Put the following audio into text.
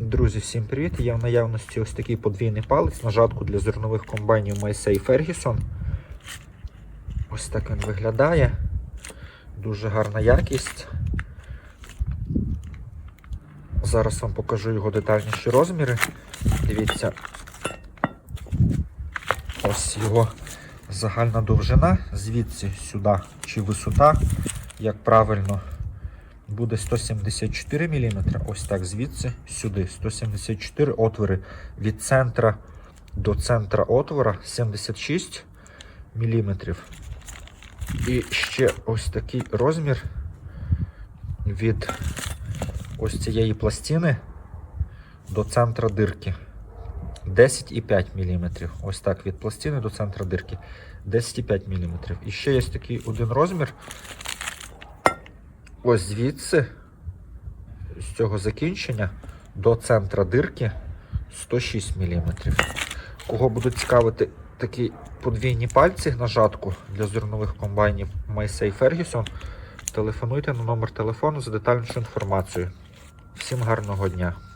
Друзі, всім привіт! Є в наявності ось такий подвійний палець на жатку для зернових комбайнів Massey Ferguson. Ось так він виглядає. Дуже гарна якість. Зараз вам покажу його детальніші розміри. Дивіться. Ось його загальна довжина, звідси сюди чи висота, як правильно буде 174 мм. Ось так звідси сюди. 174 отвори від центра до центра отвора 76 мм. І ще ось такий розмір від ось цієї пластини до центра дирки. 10,5 мм. Ось так від пластини до центра дирки. 10,5 мм. І ще є такий один розмір ось звідси, з цього закінчення до центра дирки 106 мм. Кого будуть цікавити такі подвійні пальці на жатку для зернових комбайнів Майсей Ferguson, телефонуйте на номер телефону за детальнішу інформацією. Всім гарного дня!